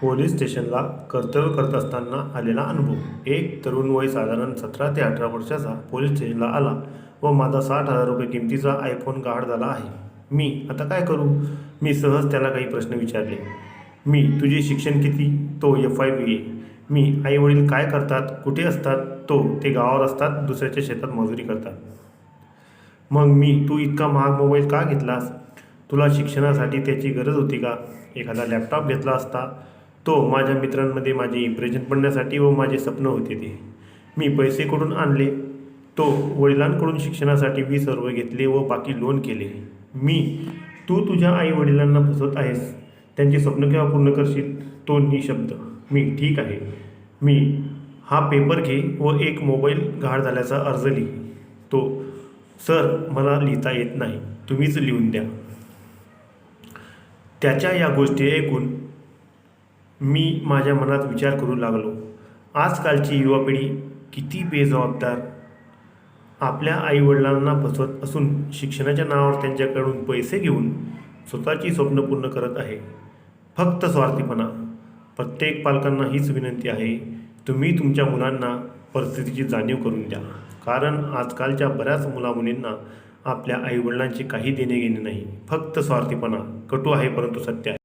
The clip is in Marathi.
पोलीस स्टेशनला कर्तव्य करत असताना आलेला अनुभव. एक तरुण वय साधारण सतरा ते अठरा वर्षाचा पोलीस स्टेशनला आला व माझा साठ हजार रुपये किमतीचा आयफोन गहाळ झाला आहे. मी आता काय करू? मी सहज त्याला काही प्रश्न विचारले. मी तुझे शिक्षण किती? तो एफ आय बी ए मी आई वडील काय करतात? कुठे असतात? तो ते गावावर असतात दुसऱ्याच्या शेतात मजुरी करतात. मग मी तू इतका महाग मोबाईल का घेतलास? तुला शिक्षणासाठी त्याची गरज होती का? एखादा लॅपटॉप घेतला असता? तो माझ्या मित्रांमध्ये माझे इम्प्रेशन पडण्यासाठी व माझे स्वप्न होते ते. मी पैसे कुठून आणले. तो वडिलांकडून शिक्षणासाठी वीस सर्व घेतले व बाकी लोन केले. मी तू तुझ्या आई वडिलांना फसवत आहेस. त्यांचे स्वप्न केव्हा पूर्ण करशील? तो निशब्द. मी ठीक आहे. मी हा पेपर घे व एक मोबाईल गहाळ झाल्याचा अर्ज लिही. तो सर मला लिहिता येत नाही. तुम्हीच लिहून द्या. त्याच्या या गोष्टी ऐकून मी माझ्या मनात विचार करू लागलो. आजकालची युवा पिढी किती बेजबाबदार. आपल्या आईवडिलांना फसवत असून शिक्षणाच्या नावावर त्यांच्याकडून पैसे घेऊन स्वतःची स्वप्न पूर्ण करत आहे. फक्त स्वार्थीपणा. प्रत्येक पालकांना हीच विनंती आहे तुम्ही तुमच्या मुलांना परिस्थितीची जाणीव करून द्या. कारण आजकालच्या बऱ्याच मुलामुलींना आपल्या आईवडिलांचे काही देणे घेणे नाही. फक्त स्वार्थीपणा. कटू आहे परंतु सत्य आहे.